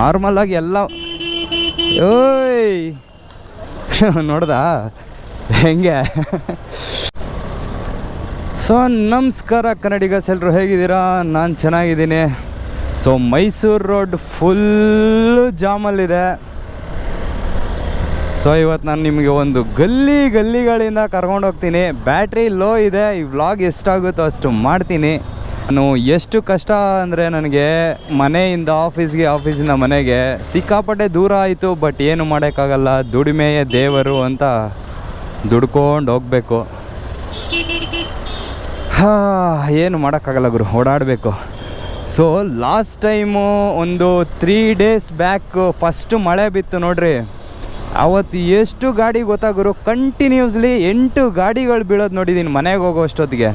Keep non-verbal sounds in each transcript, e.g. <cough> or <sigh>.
ನಾರ್ಮಲಾಗಿ ಎಲ್ಲ. ಓಯ್. <laughs> ನೋಡ್ದಾ? ಹೆಂಗೆ? <laughs> ಸೊ ನಮಸ್ಕಾರ ಕನ್ನಡಿಗಸ್ ಎಲ್ಲರೂ ಹೇಗಿದ್ದೀರಾ? ನಾನು ಚೆನ್ನಾಗಿದ್ದೀನಿ. ಸೊ ಮೈಸೂರು ರೋಡ್ ಫುಲ್ಲು ಜಾಮಲ್ಲಿದೆ. ಸೊ ಇವತ್ತು ನಾನು ನಿಮಗೆ ಒಂದು ಗಲ್ಲಿ ಗಲ್ಲಿಗಳಿಂದ ಕರ್ಕೊಂಡು ಹೋಗ್ತೀನಿ ಬ್ಯಾಟ್ರಿ ಲೋ ಇದೆ. ಈ ವ್ಲಾಗ್ ಎಷ್ಟಾಗುತ್ತೋ ಅಷ್ಟು ಮಾಡ್ತೀನಿ. ನಾನು ಎಷ್ಟು ಕಷ್ಟ ಅಂದರೆ ನನಗೆ ಮನೆಯಿಂದ ಆಫೀಸ್ಗೆ ಆಫೀಸಿಂದ ಮನೆಗೆ ಸಿಕ್ಕಾಪಟ್ಟೆ ದೂರ ಆಯಿತು ಬಟ್ ಏನು ಮಾಡೋಕ್ಕಾಗಲ್ಲ. ದುಡಿಮೆಯ ದೇವರು ಅಂತ ದುಡ್ಕೊಂಡು ಹೋಗಬೇಕು. ಹಾಂ, ಏನು ಮಾಡೋಕ್ಕಾಗಲ್ಲ ಗುರು, ಓಡಾಡಬೇಕು. ಸೊ ಲಾಸ್ಟ್ ಟೈಮು ಒಂದು ತ್ರೀ ಡೇಸ್ ಬ್ಯಾಕ್ ಫಸ್ಟು ಮಳೆ ಬಿತ್ತು ನೋಡ್ರಿ. ಅವತ್ತು ಎಷ್ಟು ಗಾಡಿ ಗೊತ್ತಾ ಗುರು ಕಂಟಿನ್ಯೂಸ್ಲಿ ಎಂಟು ಗಾಡಿಗಳು ಬೀಳೋದು ನೋಡಿದ್ದೀನಿ ಮನೆಗೆ ಹೋಗೋ ಅಷ್ಟೊತ್ತಿಗೆ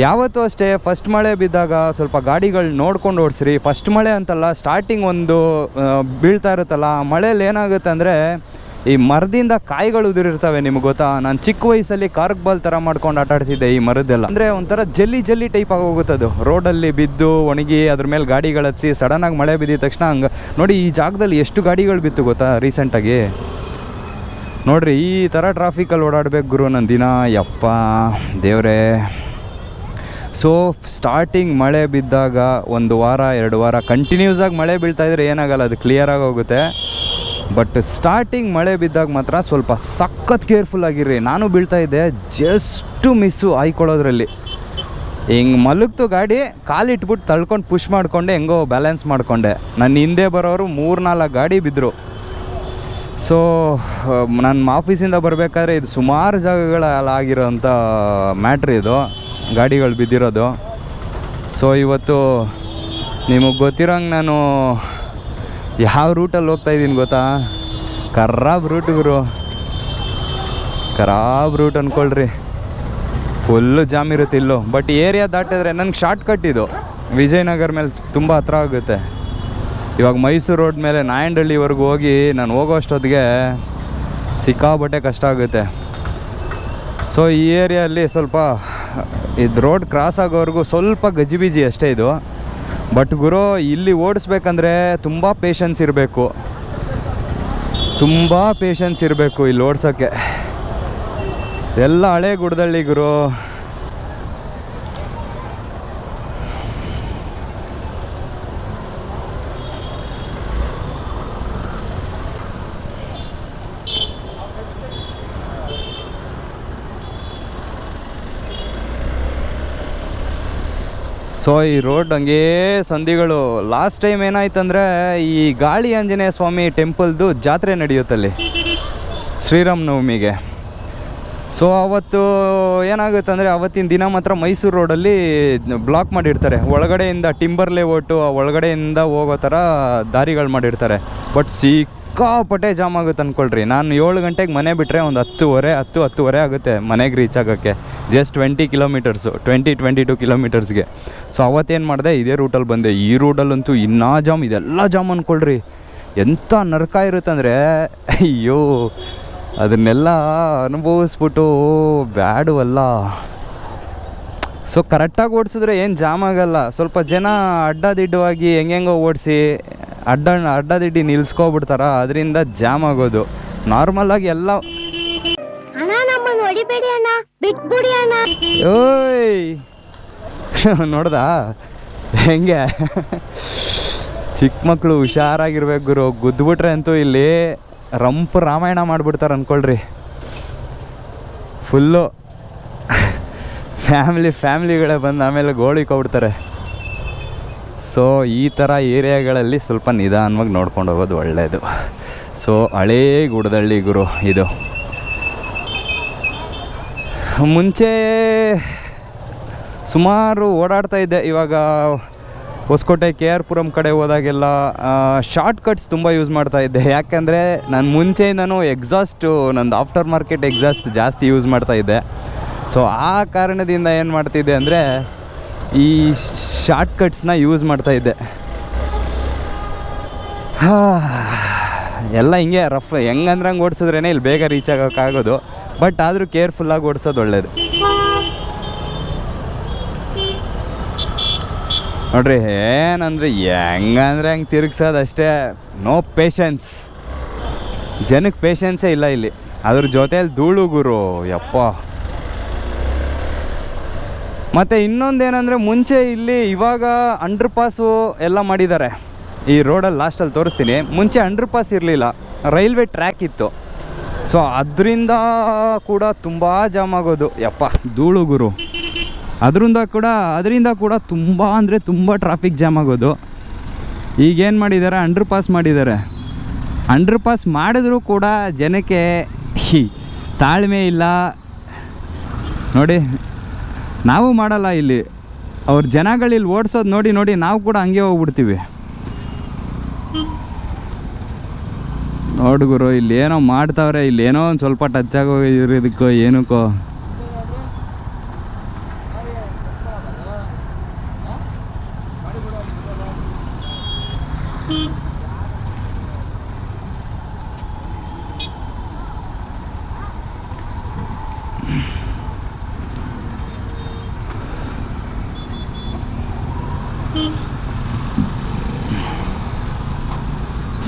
ಯಾವತ್ತೂ ಅಷ್ಟೇ ಫಸ್ಟ್ ಮಳೆ ಬಿದ್ದಾಗ ಸ್ವಲ್ಪ ಗಾಡಿಗಳು ನೋಡ್ಕೊಂಡು ಓಡಿಸ್ರಿ. ಫಸ್ಟ್ ಮಳೆ ಅಂತಲ್ಲ ಸ್ಟಾರ್ಟಿಂಗ್ ಒಂದು ಬೀಳ್ತಾ ಇರುತ್ತಲ್ಲ, ಆ ಮಳೇಲಿ ಏನಾಗುತ್ತೆ ಅಂದರೆ, ಈ ಮರದಿಂದ ಕಾಯಿಗಳು ಉದುರಿರ್ತವೆ ನಿಮ್ಗೆ ಗೊತ್ತಾ? ನಾನು ಚಿಕ್ಕ ವಯಸ್ಸಲ್ಲಿ ಕಾರ್ಕ್ ಬಾಲ್ ಥರ ಮಾಡ್ಕೊಂಡು ಆಟಾಡ್ತಿದ್ದೆ ಈ ಮರದ್ದೆಲ್ಲ. ಅಂದರೆ ಒಂಥರ ಜಲ್ಲಿ ಜಲ್ಲಿ ಟೈಪ್ ಆಗೋಗುತ್ತೆ ಅದು. ರೋಡಲ್ಲಿ ಬಿದ್ದು, ಒಣಗಿ, ಅದ್ರ ಮೇಲೆ ಗಾಡಿಗಳು ಹಚ್ಚಿ ಸಡನ್ನಾಗಿ ಮಳೆ ಬಿದ್ದಿದ ತಕ್ಷಣ ಹಂಗೆ. ನೋಡಿ, ಈ ಜಾಗದಲ್ಲಿ ಎಷ್ಟು ಗಾಡಿಗಳು ಬಿತ್ತು ಗೊತ್ತಾ ರೀಸೆಂಟಾಗಿ ನೋಡ್ರಿ, ಈ ಥರ ಟ್ರಾಫಿಕಲ್ಲಿ ಓಡಾಡ್ಬೇಕು ಗುರು ನನ್ನ ದಿನ ಯಪ್ಪ, ದೇವ್ರೇ. ಸೊ ಸ್ಟಾರ್ಟಿಂಗ್ ಮಳೆ ಬಿದ್ದಾಗ ಒಂದು ವಾರ, ಎರಡು ವಾರ ಕಂಟಿನ್ಯೂಸ್ ಆಗಿ ಮಳೆ ಬೀಳ್ತಾ ಇದ್ರೆ ಏನಾಗಲ್ಲ, ಅದು ಕ್ಲಿಯರಾಗಿ ಹೋಗುತ್ತೆ. ಬಟ್ ಸ್ಟಾರ್ಟಿಂಗ್ ಮಳೆ ಬಿದ್ದಾಗ ಮಾತ್ರ ಸ್ವಲ್ಪ ಸಖತ್ ಕೇರ್ಫುಲ್ ಆಗಿರ್ರಿ. ನಾನು ಬೀಳ್ತಾ ಇದ್ದೆ ಜಸ್ಟು ಮಿಸ್ಸು ಆಯ್ಕೊಳ್ಳೋದ್ರಲ್ಲಿ ಹಿಂಗೆ ಮಲಗ್ತು ಗಾಡಿ ಕಾಲಿಟ್ಬಿಟ್ಟು ತಳ್ಕೊಂಡು ಪುಷ್ ಮಾಡಿಕೊಂಡೆ, ಹೆಂಗೋ ಬ್ಯಾಲೆನ್ಸ್ ಮಾಡಿಕೊಂಡೆ. ನನ್ನ ಹಿಂದೆ ಬರೋರು ಮೂರು ನಾಲ್ಕು ಗಾಡಿ ಬಿದ್ದರು ಸೊ ನನ್ನ ಆಫೀಸಿಂದ ಬರಬೇಕಾದ್ರೆ ಇದು ಸುಮಾರು ಜಾಗಗಳಾಗಿರೋಂಥ ಮ್ಯಾಟ್ರ್ ಇದು. ಗಾಡಿಗಳು ಬಿದ್ದಿರೋದು. ಸೊ ಇವತ್ತು ನಿಮಗೆ ಗೊತ್ತಿರೋಂಗೆ ನಾನು ಯಾವ ರೂಟಲ್ಲಿ ಹೋಗ್ತಾ ಇದ್ದೀನಿ ಗೊತ್ತಾ? ಖರಾಬ್ ರೂಟ್ ಗುರು. ಖರಾಬ್ ರೂಟ್ ಅಂದ್ಕೊಳ್ರಿ ಫುಲ್ಲು ಜಾಮ್ ಇರುತ್ತೆ ಇಲ್ಲೂ. ಬಟ್ ಏರಿಯಾ ದಾಟಿದ್ರೆ ನನಗೆ ಶಾರ್ಟ್ ಕಟ್ ಇದು. ವಿಜಯನಗರ ಮೇಲೆ ತುಂಬ ಹತ್ರ ಆಗುತ್ತೆ. ಇವಾಗ ಮೈಸೂರು ರೋಡ್ ಮೇಲೆ ನಾಯಂಡಹಳ್ಳಿವರೆಗೂ ಹೋಗಿ ನಾನು ಹೋಗೋ ಅಷ್ಟೊತ್ತಿಗೆ ಸಿಕ್ಕಾಬಟ್ಟೆ ಕಷ್ಟ ಆಗುತ್ತೆ. ಸೊ ಈ ಏರಿಯಲ್ಲಿ ಸ್ವಲ್ಪ ಇದು ರೋಡ್ ಕ್ರಾಸ್ ಆಗೋವರೆಗೂ ಸ್ವಲ್ಪ ಗಜಿಬಿಜಿ ಅಷ್ಟೇ ಇದು. ಬಟ್ ಗುರು, ಇಲ್ಲಿ ಓಡಿಸ್ಬೇಕಂದ್ರೆ ತುಂಬ ಪೇಷನ್ಸ್ ಇರಬೇಕು. ತುಂಬ ಪೇಷನ್ಸ್ ಇರಬೇಕು ಇಲ್ಲಿ ಓಡಿಸೋಕ್ಕೆ ಎಲ್ಲ ಹಳೆ ಗುಡ್ದಳ್ಳಿ ಗುರು. ಸೊ ಈ ರೋಡ್ ಹಂಗೆ ಸಂಧಿಗಳು. ಲಾಸ್ಟ್ ಟೈಮ್ ಏನಾಯ್ತಂದರೆ, ಈ ಗಾಳಿ ಆಂಜನೇಯ ಸ್ವಾಮಿ ಟೆಂಪಲ್ದು ಜಾತ್ರೆ ನಡೆಯುತ್ತಲ್ಲಿ, ಶ್ರೀರಾಮನವಮಿಗೆ. ಸೊ ಅವತ್ತು ಏನಾಗುತ್ತೆ ಅಂದರೆ ಅವತ್ತಿನ ದಿನ ಮಾತ್ರ ಮೈಸೂರು ರೋಡಲ್ಲಿ ಬ್ಲಾಕ್ ಮಾಡಿರ್ತಾರೆ. ಒಳಗಡೆಯಿಂದ ಟಿಂಬರ್ ಲೇಔಟು ಆ ಒಳಗಡೆಯಿಂದ ಹೋಗೋ ಥರ ದಾರಿಗಳು ಮಾಡಿರ್ತಾರೆ. ಬಟ್ ಸಿಕ್ಕಾಪಟ್ಟೆ ಜಾಮ್ ಆಗುತ್ತೆ ಅಂದ್ಕೊಳ್ರಿ ನಾನು ಏಳು ಗಂಟೆಗೆ ಮನೆ ಬಿಟ್ಟರೆ ಒಂದು ಹತ್ತುವರೆ, ಹತ್ತು ಹತ್ತುವರೆ ಆಗುತ್ತೆ ಮನೆಗೆ ರೀಚ್ ಆಗೋಕ್ಕೆ. Just twenty kilometres twenty twenty two ಕಿಲೋಮೀಟರ್ಸ್ಗೆ so ಅವತ್ತೇನು ಮಾಡಿದೆ? ಇದೇ ರೂಟಲ್ಲಿ ಬಂದೆ. ಈ ರೂಟಲ್ಲಂತೂ ಇನ್ನೂ ಜಾಮ್, ಇದೆಲ್ಲ ಜಾಮ್ ಅಂದ್ಕೊಳ್ರಿ ಎಂಥ ನರಕ ಇರುತ್ತಂದರೆ, ಅಯ್ಯೋ, ಅದನ್ನೆಲ್ಲ ಅನುಭವಿಸ್ಬಿಟ್ಟು ಬ್ಯಾಡವಲ್ಲ. ಸೊ ಕರೆಕ್ಟಾಗಿ ಓಡಿಸಿದ್ರೆ ಏನು ಜಾಮ್ ಆಗಲ್ಲ. ಸ್ವಲ್ಪ ಜನ ಅಡ್ಡದಿಡ್ಡವಾಗಿ ಹೆಂಗೆಂಗೋ ಓಡಿಸಿ, ಅಡ್ಡ, ಅಡ್ಡದಿಡ್ಡಿ ನಿಲ್ಸ್ಕೊಬಿಡ್ತಾರ. ಅದರಿಂದ ಜಾಮ್ ಆಗೋದು. ನಾರ್ಮಲ್ಲಾಗಿ ಎಲ್ಲ ಬಿಟ್ಬಿಡಿ ಅಣ್ಣ ಓಯ್. ನೋಡ್ದಾ? ಹೆಂಗೆ? ಚಿಕ್ಕ ಮಕ್ಕಳು ಹುಷಾರಾಗಿರ್ಬೇಕು ಗುರು. ಗುದ್ದುಬಿಟ್ರೆ ಅಂತೂ ಇಲ್ಲಿ ರಂಪು ರಾಮಾಯಣ ಮಾಡಿಬಿಡ್ತಾರೆ ಅನ್ಕೊಳ್ರಿ. ಫುಲ್ಲು ಫ್ಯಾಮಿಲಿ ಫ್ಯಾಮಿಲಿಗಳೇ ಬಂದು ಆಮೇಲೆ ಗೋಳಿಕೊಬಿಡ್ತಾರೆ ಸೊ ಈ ಥರ ಏರಿಯಾಗಳಲ್ಲಿ ಸ್ವಲ್ಪ ನಿಧಾನವಾಗಿ ನೋಡ್ಕೊಂಡು ಹೋಗೋದು ಒಳ್ಳೆಯದು ಸೊ ಹಳೇ ಗುಡದಳ್ಳಿ ಗುರು ಇದು. ಮುಂಚೆ ಸುಮಾರು ಓಡಾಡ್ತಾ ಇದ್ದೆ. ಇವಾಗ ಹೊಸಕೋಟೆ ಕೆ ಆರ್ ಪುರಂ ಕಡೆ ಹೋದಾಗೆಲ್ಲ ಶಾರ್ಟ್ ಕಟ್ಸ್ ತುಂಬ ಯೂಸ್ ಮಾಡ್ತಾ ಇದ್ದೆ. ಯಾಕೆಂದರೆ ನಾನು ಮುಂಚೆಯಿಂದನೂ ಎಕ್ಸಾಸ್ಟು ನಂದು ಆಫ್ಟರ್ ಮಾರ್ಕೆಟ್ ಎಕ್ಸಾಸ್ಟ್ ಜಾಸ್ತಿ ಯೂಸ್ ಮಾಡ್ತಾ ಇದ್ದೆ. ಸೊ ಆ ಕಾರಣದಿಂದ ಏನು ಮಾಡ್ತಿದ್ದೆ ಅಂದರೆ, ಈ ಶಾರ್ಟ್ ಕಟ್ಸ್ನ ಯೂಸ್ ಮಾಡ್ತಾ ಇದ್ದೆ. ಎಲ್ಲ ಹಿಂಗೆ ರಫ್ ಹೆಂಗಂದ್ರೆ ಹಂಗೆ ಓಡಿಸಿದ್ರೇ ಇಲ್ಲಿ ಬೇಗ ರೀಚ್ ಆಗೋಕ್ಕಾಗೋದು. ಬಟ್ ಆದರೂ ಕೇರ್ಫುಲ್ಲಾಗಿ ಓಡಿಸೋದು ಒಳ್ಳೇದು. ನೋಡ್ರಿ, ಏನಂದ್ರೆ ಹೆಂಗಂದ್ರೆ ಹಂಗೆ ತಿರುಗ್ಸೋದು ಅಷ್ಟೇ. ನೋ ಪೇಷನ್ಸ್ ಜನಕ್ಕೆ ಪೇಷನ್ಸೇ ಇಲ್ಲ ಇಲ್ಲಿ. ಅದ್ರ ಜೊತೆಯಲ್ಲಿ ಧೂಳು ಗುರು, ಯಪ್ಪ. ಮತ್ತು ಇನ್ನೊಂದೇನೆಂದರೆ ಮುಂಚೆ ಇಲ್ಲಿ ಇವಾಗ ಅಂಡರ್ ಪಾಸು ಎಲ್ಲ ಮಾಡಿದ್ದಾರೆ. ಈ ರೋಡಲ್ಲಿ ಲಾಸ್ಟಲ್ಲಿ ತೋರಿಸ್ತೀನಿ. ಮುಂಚೆ ಅಂಡರ್ ಪಾಸ್ ಇರಲಿಲ್ಲ. ರೈಲ್ವೆ ಟ್ರ್ಯಾಕ್ ಇತ್ತು. ಸೊ ಅದರಿಂದ ಕೂಡ ತುಂಬ ಜಾಮ್ ಆಗೋದು. ಯಪ್ಪ, ಧೂಳು ಗುರು. ಅದರಿಂದ ಕೂಡ ಅದರಿಂದ ಕೂಡ ತುಂಬ ಅಂದರೆ ತುಂಬ ಟ್ರಾಫಿಕ್ ಜಾಮ್ ಆಗೋದು. ಈಗೇನು ಮಾಡಿದ್ದಾರೆ ಅಂಡರ್ ಪಾಸ್ ಮಾಡಿದ್ದಾರೆ ಅಂಡರ್ ಪಾಸ್ ಮಾಡಿದ್ರೂ ಕೂಡ ಜನಕ್ಕೆ ತಾಳ್ಮೆ ಇಲ್ಲ. ನೋಡಿ, ನಾವು ಮಾಡಲ್ಲ ಇಲ್ಲಿ. ಅವ್ರ ಜನಗಳಿಲ್ಲಿ ಓಡಿಸೋದು ನೋಡಿ ನೋಡಿ, ನಾವು ಕೂಡ ಹಂಗೆ ಹೋಗ್ಬಿಡ್ತೀವಿ. ನೋಡು ಗುರು ಇಲ್ಲಿ ಏನೋ ಮಾಡ್ತಾವ್ರೆ ಇಲ್ಲಿ ಏನೋ ಒಂದು ಸ್ವಲ್ಪ ಟಚ್ ಆಗೋಗಿದ್ರು ಇರೋದಕ್ಕೋ ಏನಕ್ಕೋ.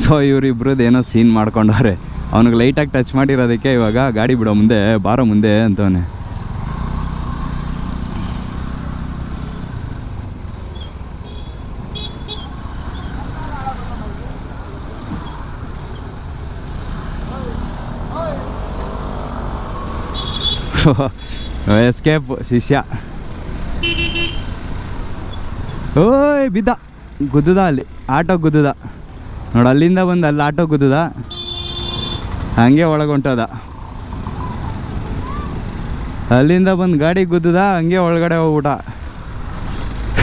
ಸೊ ಇವರಿಬ್ರದ್ದು ಏನೋ ಸೀನ್ ಮಾಡ್ಕೊಂಡವ್ರೆ. ಅವನಿಗೆ ಲೈಟಾಗಿ ಟಚ್ ಮಾಡಿರೋದಕ್ಕೆ ಇವಾಗ ಗಾಡಿ ಬಿಡೋ ಮುಂದೆ, ಬಾರೋ ಮುಂದೆ ಅಂತವನೆ. ಎಸ್ಕೇಪ್ ಶಿಷ್ಯ. ಓಯ್, ಬಿದ್ದ. ಗುದ್ದದ ಅಲ್ಲಿ. ಆಟೋ ಗುದ್ದದ. ನೋಡು, ಅಲ್ಲಿಂದ ಬಂದು ಅಲ್ಲಿ ಆಟೋ ಗುದ್ದದ? ಹಂಗೆ ಒಳಗೊಂಟದ ಅಲ್ಲಿಂದ ಬಂದು ಗಾಡಿ ಗುದ್ದದ? ಹಂಗೆ ಒಳಗಡೆ ಹೋಗ್ಬಿಟ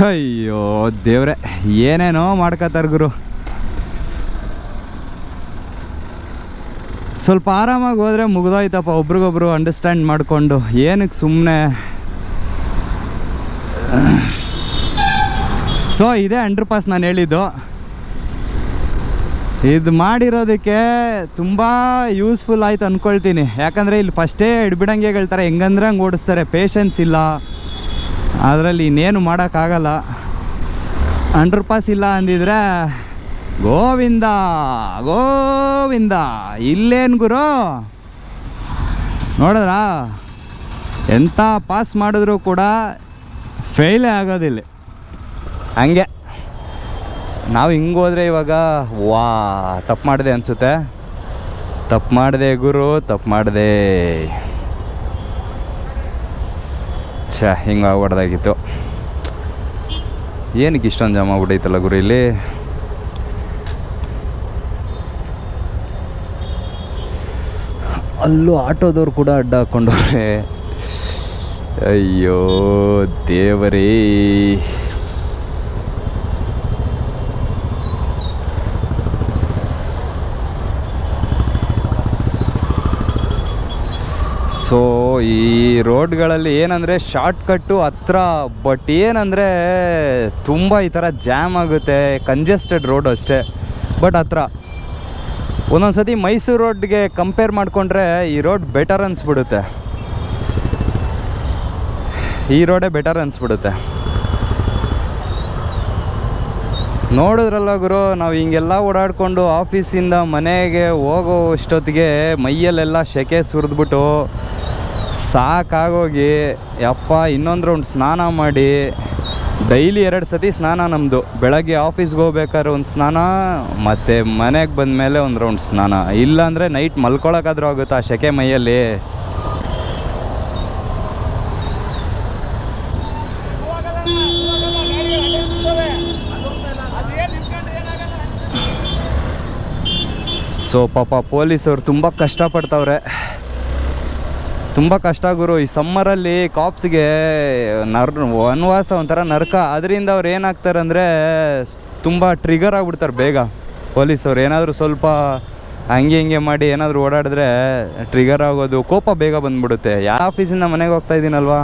ಅಯ್ಯೋ, ದೇವ್ರೆ, ಏನೇನೋ ಮಾಡ್ಕೋತಾರೆ ಗುರು. ಸ್ವಲ್ಪ ಆರಾಮಾಗಿ ಹೋದರೆ ಮುಗ್ದೋಯ್ತಪ್ಪ, ಒಬ್ರಿಗೊಬ್ರು ಅಂಡರ್ಸ್ಟ್ಯಾಂಡ್ ಮಾಡಿಕೊಂಡು. ಏನಕ್ಕೆ ಸುಮ್ಮನೆ ಸೊ ಇದೇ ಅಂಡರ್ ಪಾಸ್ ನಾನು ಹೇಳಿದ್ದು. ಇದು ಮಾಡಿರೋದಕ್ಕೆ ತುಂಬ ಯೂಸ್ಫುಲ್ ಆಯ್ತು ಅಂದ್ಕೊಳ್ತೀನಿ ಯಾಕಂದರೆ ಇಲ್ಲಿ ಫಸ್ಟೇ ಹಿಡ್ಬಿಡಂಗೆ ಹೇಳ್ತಾರೆ ಹೆಂಗಂದ್ರೆ ಹಂಗೆ ಓಡಿಸ್ತಾರೆ. ಪೇಷನ್ಸ್ ಇಲ್ಲ. ಅದರಲ್ಲಿ ಇನ್ನೇನು ಮಾಡೋಕ್ಕಾಗಲ್ಲ. ಅಂಡರ್ ಪಾಸ್ ಇಲ್ಲ ಅಂದಿದ್ರೆ, ಗೋವಿಂದ ಗೋವಿಂದ, ಇಲ್ಲೇನು ಗುರು? ನೋಡಿದ್ರಾ? ಎಂಥ ಪಾಸ್ ಮಾಡಿದ್ರು ಕೂಡ ಫೇಲೇ ಆಗೋದಿಲ್ಲ. ಹಂಗೆ. ನಾವು ಹಿಂಗೆ ಹೋದ್ರೆ ಇವಾಗ, ವಾ, ತಪ್ಪು ಮಾಡಿದೆ ಅನಿಸುತ್ತೆ. ತಪ್ಪು ಮಾಡಿದೆ ಗುರು, ತಪ್ಪು ಮಾಡಿದೆ. ಛ, ಹಿಂಗೆ ಆಗ್ಬಾರ್ದಾಗಿತ್ತು. ಏನಕ್ಕೆ ಇಷ್ಟೊಂದು ಜಮ ಆಗ್ಬಿಟ್ಟೈತಲ್ಲ ಗುರು ಇಲ್ಲಿ? ಅಲ್ಲೂ ಆಟೋದವ್ರು ಕೂಡ ಅಡ್ಡ ಹಾಕ್ಕೊಂಡವ್ರೆ ಅಯ್ಯೋ, ದೇವರೇ. ಸೊ ಈ ರೋಡ್ಗಳಲ್ಲಿ ಏನಂದರೆ ಶಾರ್ಟ್ಕಟ್ಟು ಹತ್ರ ಬಟ್ ಏನಂದರೆ ತುಂಬ ಈ ಥರ ಜಾಮ್ ಆಗುತ್ತೆ ಕಂಜೆಸ್ಟೆಡ್ ರೋಡ್ ಅಷ್ಟೇ. ಬಟ್ ಹತ್ರ ಒಂದೊಂದು ಸತಿ ಮೈಸೂರು ರೋಡ್ಗೆ ಕಂಪೇರ್ ಮಾಡಿಕೊಂಡ್ರೆ ಈ ರೋಡ್ ಬೆಟರ್ ಅನಿಸ್ಬಿಡುತ್ತೆ. ಈ ರೋಡೇ ಬೆಟರ್ ಅನಿಸ್ಬಿಡುತ್ತೆ. ನೋಡಿದ್ರಲ್ಲ ಗುರು, ನಾವು ಹಿಂಗೆಲ್ಲ ಓಡಾಡಿಕೊಂಡು ಆಫೀಸಿಂದ ಮನೆಗೆ ಹೋಗೋ ಅಷ್ಟೊತ್ತಿಗೆ ಮೈಯಲ್ಲೆಲ್ಲ ಸೆಕೆ ಸುರಿದ್ಬಿಟ್ಟು ಸಾಕಾಗೋಗಿ, ಯಪ್ಪ, ಇನ್ನೊಂದು ರೌಂಡ್ ಸ್ನಾನ ಮಾಡಿ, ಡೈಲಿ ಎರಡು ಸತಿ ಸ್ನಾನ ನಮ್ಮದು ಬೆಳಗ್ಗೆ ಆಫೀಸ್ಗೆ ಹೋಗ್ಬೇಕಾದ್ರೆ ಒಂದು ಸ್ನಾನ, ಮತ್ತು ಮನೆಗೆ ಬಂದ ಮೇಲೆ ಒಂದು ರೌಂಡ್ ಸ್ನಾನ. ಇಲ್ಲಾಂದರೆ ನೈಟ್ ಮಲ್ಕೊಳಕ್ಕಾದ್ರೂ ಆಗುತ್ತೆ ಆ ಸೆಕೆ ಮೈಯಲ್ಲಿ? ಸೊ ಪಾಪ ಪೊಲೀಸವ್ರು ತುಂಬ ಕಷ್ಟಪಡ್ತಾವ್ರೆ. ತುಂಬ ಕಷ್ಟ ಗುರು. ಈ ಸಮ್ಮರಲ್ಲಿ ಕಾಪ್ಸ್ಗೆ ನರ್, ವನವಾಸ ಒಂಥರ ನರಕ. ಅದರಿಂದ ಅವ್ರು ಏನಾಗ್ತಾರೆ ಅಂದರೆ ತುಂಬ ಟ್ರಿಗರ್ ಆಗ್ಬಿಡ್ತಾರೆ ಬೇಗ. ಪೊಲೀಸವ್ರು ಏನಾದರೂ ಸ್ವಲ್ಪ ಹಂಗೆ ಹಿಂಗೆ ಮಾಡಿ ಏನಾದರೂ ಓಡಾಡಿದ್ರೆ ಟ್ರಿಗರ್ ಆಗೋದು, ಕೋಪ ಬೇಗ ಬಂದ್ಬಿಡುತ್ತೆ. ಯಾವ ಆಫೀಸಿಂದ ಮನೆಗೆ ಹೋಗ್ತಾ ಇದ್ದೀನಲ್ವಾ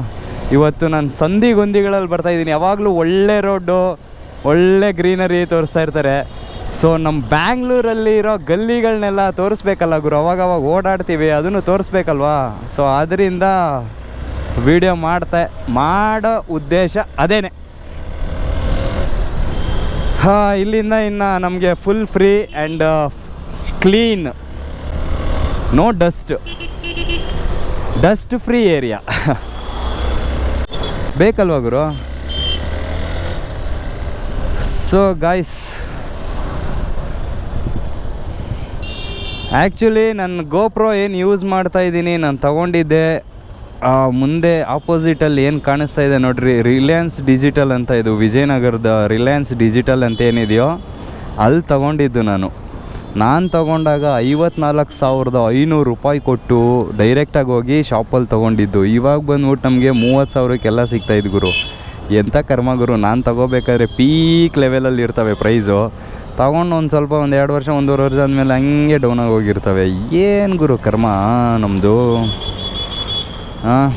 ಇವತ್ತು ನಾನು ಸಂಧಿ ಗೊಂದಿಗಳಲ್ಲಿ ಬರ್ತಾ ಇದ್ದೀನಿ ಯಾವಾಗಲೂ ಒಳ್ಳೆ ರೋಡು ಒಳ್ಳೆ ಗ್ರೀನರಿ ತೋರಿಸ್ತಾ ಇರ್ತಾರೆ. ಸೊ ನಮ್ಮ ಬ್ಯಾಂಗ್ಳೂರಲ್ಲಿ ಇರೋ ಗಲ್ಲಿಗಳನ್ನೆಲ್ಲ ತೋರಿಸ್ಬೇಕಲ್ಲ ಗುರು, ಅವಾಗವಾಗ ಅವಾಗ ಓಡಾಡ್ತೀವಿ, ಅದನ್ನು ತೋರಿಸ್ಬೇಕಲ್ವಾ? ಸೊ ಅದರಿಂದ ವಿಡಿಯೋ ಮಾಡ್ತಾ, ಮಾಡೋ ಉದ್ದೇಶ ಅದೇನೆ. ಹಾಂ, ಇಲ್ಲಿಂದ ಇನ್ನು ನಮಗೆ full free and clean no dust dust free area ಬೇಕಲ್ವಾ ಗುರು? ಸೊ ಗಾಯ್ಸ್ ಆ್ಯಕ್ಚುಲಿ ನನ್ನ ಗೋಪ್ರೋ ಏನು ಯೂಸ್ ಮಾಡ್ತಾ ಇದ್ದೀನಿ, ನಾನು ತಗೊಂಡಿದ್ದೆ ಮುಂದೆ ಆಪೋಸಿಟಲ್ಲಿ ಏನು ಕಾಣಿಸ್ತಾ ಇದೆ ನೋಡ್ರಿ ರಿಲಯನ್ಸ್ ಡಿಜಿಟಲ್ ಅಂತ ಇದು, ವಿಜಯನಗರದ ರಿಲಯನ್ಸ್ ಡಿಜಿಟಲ್ ಅಂತ ಏನಿದೆಯೋ ಅಲ್ಲಿ ತಗೊಂಡಿದ್ದು ನಾನು. ನಾನು ತಗೊಂಡಾಗ ಐವತ್ನಾಲ್ಕು ಸಾವಿರದ ಐನೂರು ರೂಪಾಯಿ ಕೊಟ್ಟು ಡೈರೆಕ್ಟಾಗಿ ಹೋಗಿ ಶಾಪಲ್ಲಿ ತೊಗೊಂಡಿದ್ದು. ಇವಾಗ ಬಂದ್ಬಿಟ್ಟು ನಮಗೆ ಮೂವತ್ತು ಸಾವಿರಕ್ಕೆಲ್ಲ ಸಿಗ್ತಾಯಿದ್ದು ಗುರು. ಎಂಥ ಕರ್ಮ ಗುರು, ನಾನು ತಗೋಬೇಕಾದ್ರೆ ಪೀಕ್ ಲೆವೆಲಲ್ಲಿ ಇರ್ತವೆ ಪ್ರೈಸು ತಗೊಂಡು ಒಂದು ಸ್ವಲ್ಪ ಒಂದು ಎರಡು ವರ್ಷ, ಒಂದೂವರೆ ವರ್ಷ ಆದಮೇಲೆ ಹಂಗೆ ಡೌನಾಗಿ ಹೋಗಿರ್ತವೆ. ಏನು ಗುರು ಕರ್ಮ ನಮ್ಮದು ಹಾಂ